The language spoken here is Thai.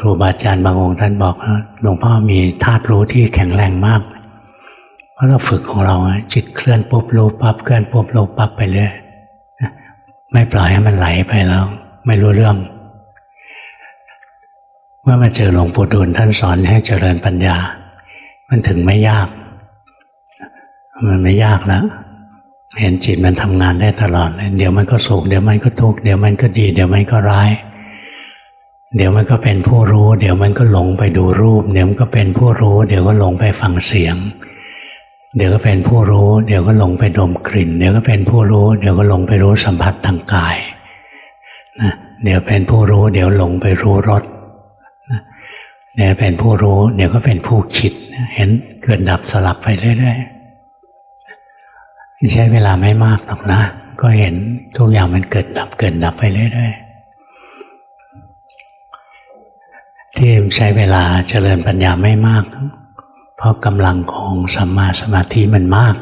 ครูบาอาจารย์บางองค์ท่านบอกว่าหลวงพ่อมีธาตุรู้ที่แข็งแรงมาก เพราะเราฝึกของเราจิตเคลื่อนปุ๊บรู้ปั๊บเคลื่อนปุ๊บรู้ปั๊บไปเรื่อยไม่ปล่อยให้มันไหลไปแล้ว ไม่รู้เรื่อง เมื่อมาเจอหลวงปู่ดูลท่านสอนให้เจริญปัญญา มันถึงไม่ยาก มันไม่ยากแล้วเห็นจิตมันทำงานได้ตลอด เดี๋ยวมันก็สุขเดี๋ยวมันก็ทุกข์เดี๋ยวมันก็ดี เดี๋ยวมันก็ร้าย เดี๋ยวมันก็เป็นผู้รู้ เดี๋ยวมันก็หลงไปดูรูป เดี๋ยวมันก็เป็นผู้รู้ เดี๋ยวก็หลงไปฟังเสียง เดี๋ยวก็เป็นผู้รู้ เดี๋ยวก็หลงไปดมกลิ่น เดี๋ยวก็เป็นผู้รู้ เดี๋ยวก็หลงไปรู้สัมผัสทางกายนะเดี๋ยวเป็นผู้รู้ เดี๋ยวหลงไปรู้รสนะเดี๋ยวเป็นผู้รู้ เดี๋ยวก็เป็นผู้คิด เห็นเกิดดับสลับไปเรื่อยๆใช้เวลาไม่มากหรอกนะ ก็เห็นทุกอย่างมันเกิดดับเกิดดับไปเรื่อยๆ ที่ใช้เวลาเจริญปัญญาไม่มาก เพราะกำลังของสัมมาสมาธิมันมาก